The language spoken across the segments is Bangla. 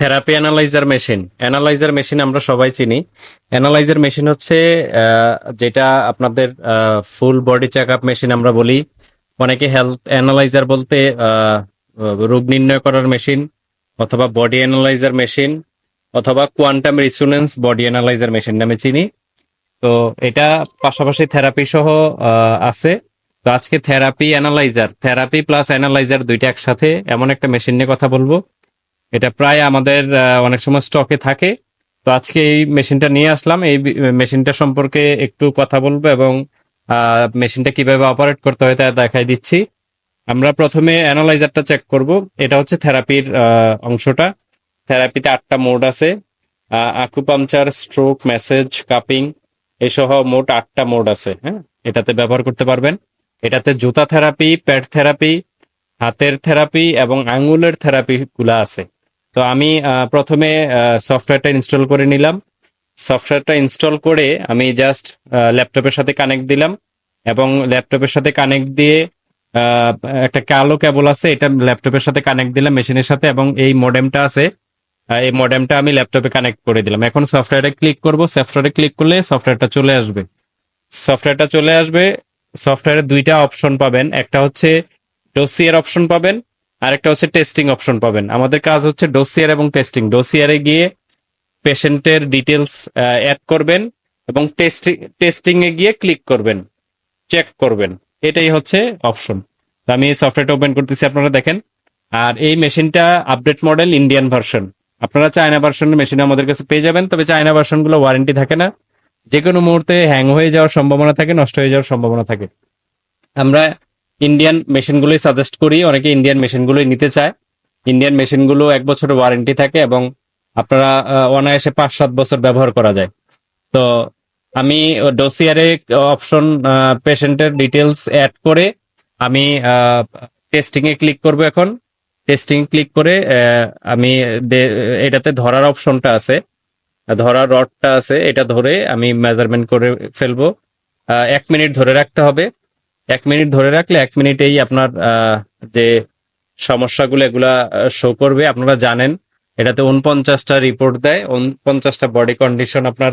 Therapy analyser machine analyser machine আমরা সবাই চিনি। অ্যানালাইজার মেশিন হচ্ছে যেটা আপনাদের full body check up machine আমরা বলি। অনেকে হেলথ অ্যানালাইজার বলতে রোগ নির্ণয় করার মেশিন অথবা বডি অ্যানালাইজার মেশিন অথবা quantum resonance body analyser machine নামে চিনি। তো এটা পাশাপাশি থেরাপি সহ আছে। তো আজকে therapy analyser therapy plus analyser দুইটা একসাথে এমন একটা মেশিন নিয়ে কথা বলব। এটা প্রায় আমাদের অনেক সময় স্টকে থাকে। তো আজকে এই মেশিনটা নিয়ে আসলাম। এই মেশিনটা সম্পর্কে একটু কথা বলব এবং মেশিনটা কীভাবে অপারেট করতে হয় তা দেখাই দিচ্ছি। আমরা প্রথমে অ্যানালাইজারটা চেক করব। এটা হচ্ছে থেরাপির অংশটা। থেরাপিতে আটটা মোড আছে। আকুপাংচার স্ট্রোক মেসেজ কাপিং এসহ মোট আটটা মোড আছে হ্যাঁ? এটাতে ব্যবহার করতে পারবেন। এটাতে জুতা থেরাপি প্যাড থেরাপি হাতের থেরাপি এবং আঙ্গুলের থেরাপি গুলা আছে। তো আমি প্রথমে সফটওয়্যারটা ইনস্টল করে নিলাম। সফটওয়্যারটা ইনস্টল করে আমি জাস্ট ল্যাপটপের সাথে কানেক্ট দিলাম এবং ল্যাপটপের সাথে কানেক্ট দিয়ে একটা কালো কেবল আছে, এটা ল্যাপটপের সাথে কানেক্ট দিলাম মেশিনের সাথে এবং এই মডেমটা আছে এই মডেমটা আমি ল্যাপটপে কানেক্ট করে দিলাম। এখন সফটওয়্যারে ক্লিক করব। সফটওয়্যারে ক্লিক করলে সফটওয়্যারটা চলে আসবে। সফটওয়্যারটা চলে আসবে। সফটওয়্যারে দুইটা অপশন পাবেন। একটা হচ্ছে ডোসিয়ার অপশন পাবেন। আর একটা হচ্ছে টেস্টিং অপশন পাবেন। আমাদের কাজ হচ্ছে ডোসিয়ার এবং টেস্টিং ডোসিয়ারে গিয়ে পেশেন্টের ডিটেলস অ্যাড করবেন এবং টেস্টিং টেস্টিং এ গিয়ে ক্লিক করবেন চেক করবেন। এটাই হচ্ছে অপশন আমি সফটওয়্যারটা ওপেন করতেছি, আপনারা দেখেন। আর এই মেশিনটা আপডেট মডেল ইন্ডিয়ান ভার্সন আপনারা চায়না ভার্সনের মেশিন আমাদের কাছে পেয়ে যাবেন, তবে চায়না ভার্সনগুলো ওয়ারেন্টি থাকে না। যে কোনো মুহূর্তে হ্যাং হয়ে যাওয়ার সম্ভাবনা থাকে, নষ্ট হয়ে যাওয়ার সম্ভাবনা থাকে। আমরা ইন্ডিয়ান মেশিনগুলোই সাজেস্ট করি। অনেকে ইন্ডিয়ান মেশিনগুলোই নিতে চায়। ইন্ডিয়ান মেশিনগুলো এক বছরের ওয়ারেন্টি থাকে এবং আপনারা অনায়াসে পাঁচ সাত বছর ব্যবহার করা যায়। তো আমি ডোসিয়ারে অপশন পেশেন্টের ডিটেলস অ্যাড করে আমি টেস্টিং এ ক্লিক করব এখন। টেস্টিং ক্লিক করে আমি এটাতে ধরার অপশনটা আছে। ধরার রডটা আছে, এটা ধরে আমি মেজারমেন্ট করে ফেলব। এক মিনিট ধরে রাখতে হবে। এক মিনিট ধরে রাখলে এক মিনিটেই আপনার যে সমস্যাগুলো এগুলা শো করবে, আপনারা জানেন। এটাতে উনপঞ্চাশটা রিপোর্ট দেয় উনপঞ্চাশটা বডি কন্ডিশন আপনার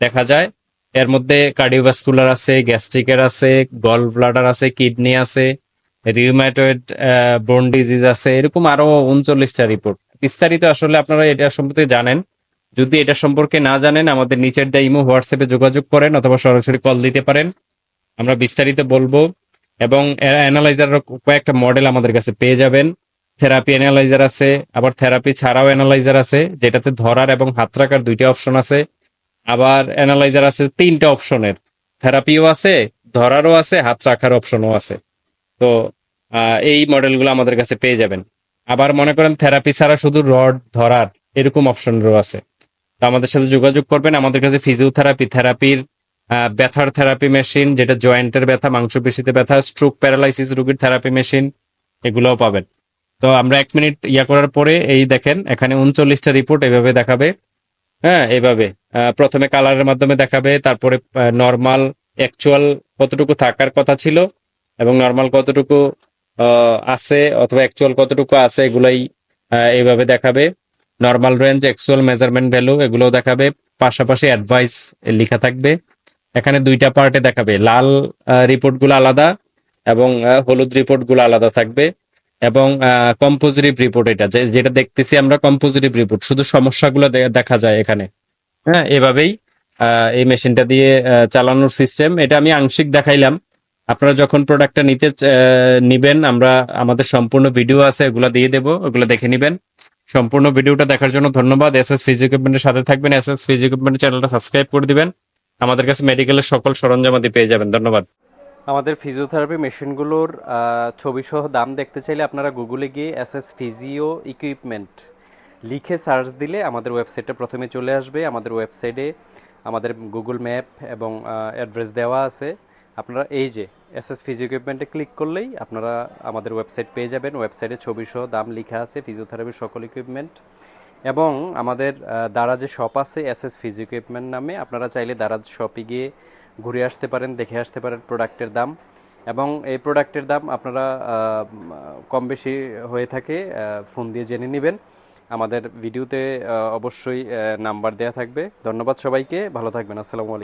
দেখা যায়। এর মধ্যে কার্ডিওভাস্কুলার আছে গ্যাস্ট্রিকের আছে গল ব্লাডার আছে কিডনি আছে রিউম্যাটয়েড বোন ডিজিজ আছে, এরকম আরও উনচল্লিশটা রিপোর্ট বিস্তারিত আসলে আপনারা এটা সম্পর্কে জানেন। যদি এটা সম্পর্কে না জানেন, আমাদের নিচের দা ইমো হোয়াটসঅ্যাপে যোগাযোগ করেন অথবা সরাসরি কল দিতে পারেন। আমরা বিস্তারিত বলব এবং অ্যানালাইজার কয়েকটা মডেল আমাদের কাছে পেয়ে যাবেন। থেরাপি অ্যানালাইজার আছে, আবার থেরাপি ছাড়াও অ্যানালাইজার আছে, যেটাতে ধরার এবং হাত রাখার দুইটা অপশন আছে। আবার অ্যানালাইজার আছে তিনটা অপশনের। থেরাপিও আছে, ধরারও আছে, হাত রাখার অপশনও আছে। তো এই মডেলগুলো আমাদের কাছে পেয়ে যাবেন। আবার মনে করেন থেরাপি ছাড়া শুধু রড, ধরার, এরকম অপশনেরও আছে। তো আমাদের সাথে যোগাযোগ করবেন। আমাদের কাছে ফিজিওথেরাপি, থেরাপির ব্যথার থেরাপি মেশিন যেটা জয়েন্টের ব্যথা, মাংসপেশিতে ব্যথা স্ট্রোক প্যারালাইসিস রোগীর থেরাপি মেশিন এগুলোও পাবেন। তো আমরা এক মিনিট ইয়া করার পরে এই দেখেন, এখানে উনচল্লিশটা রিপোর্ট এভাবে দেখাবে। হ্যাঁ এভাবে। প্রথমে কালারের মাধ্যমে দেখাবে, তারপরে নর্মাল অ্যাকচুয়াল কতটুকু থাকার কথা ছিল এবং নর্মাল কতটুকু আছে অথবা অ্যাকচুয়াল কতটুকু আছে এগুলাই এইভাবে দেখাবে। Normal range actual measurement value এগুলোও দেখাবে। পাশাপাশি অ্যাডভাইস লেখা থাকবে। এখানে দুইটা পার্টে দেখাবে। লাল রিপোর্টগুলো আলাদা এবং হলুদ রিপোর্টগুলো আলাদা থাকবে এবং কম্পোজিটিভ রিপোর্ট এটা। যেটা দেখতেছি আমরা কম্পোজিটিভ রিপোর্ট শুধু সমস্যাগুলো দেখা যায় এখানে। হ্যাঁ এভাবেই এই মেশিনটা দিয়ে চালানোর সিস্টেম এটা আমি আংশিক দেখাইলাম। আপনারা যখন প্রোডাক্টটা নিতে নিবেন, আমরা, আমাদের সম্পূর্ণ ভিডিও আছে এগুলো দিয়ে দেবো, ওগুলো দেখে নিবেন। সম্পূর্ণ ভিডিওটা দেখার জন্য ধন্যবাদ। এস এস ফিজি সাথে থাকবেন। এস এস ফিজি চ্যানেলটা সাবস্ক্রাইব করে দিবেন। আমাদের কাছে মেডিকেলের সকল সরঞ্জামাদি পেয়ে যাবেন। ধন্যবাদ। আমাদের ফিজিওথেরাপি মেশিনগুলোর ছবি সহ দাম দেখতে চাইলে আপনারা গুগলে গিয়ে এস এস ফিজিও ইকুইপমেন্ট লিখে সার্চ দিলে আমাদের ওয়েবসাইটটা প্রথমে চলে আসবে। আমাদের ওয়েবসাইটে আমাদের গুগল ম্যাপ এবং অ্যাড্রেস দেওয়া আছে। আপনারা এই যে এস এস ফিজিও ইকুইপমেন্টে ক্লিক করলেই আপনারা আমাদের ওয়েবসাইট পেয়ে যাবেন। ওয়েবসাইটে ছবি সহ দাম লেখা আছে ফিজিওথেরাপির সকল ইকুইপমেন্ট এবং আমাদের দারাজে শপ আছে এস এস ফিজি ইকুইপমেন্ট নামে। আপনারা চাইলে দারাজ শপে গিয়ে ঘুরে আসতে পারেন, দেখে আসতে পারেন প্রোডাক্টের দাম। এবং এই প্রোডাক্টের দাম আপনারা কম বেশি হয়ে থাকে ফোন দিয়ে জেনে নেবেন। আমাদের ভিডিওতে অবশ্যই নাম্বার দেওয়া থাকবে। ধন্যবাদ সবাইকে, ভালো থাকবেন, আসসালামু আলাইকুম।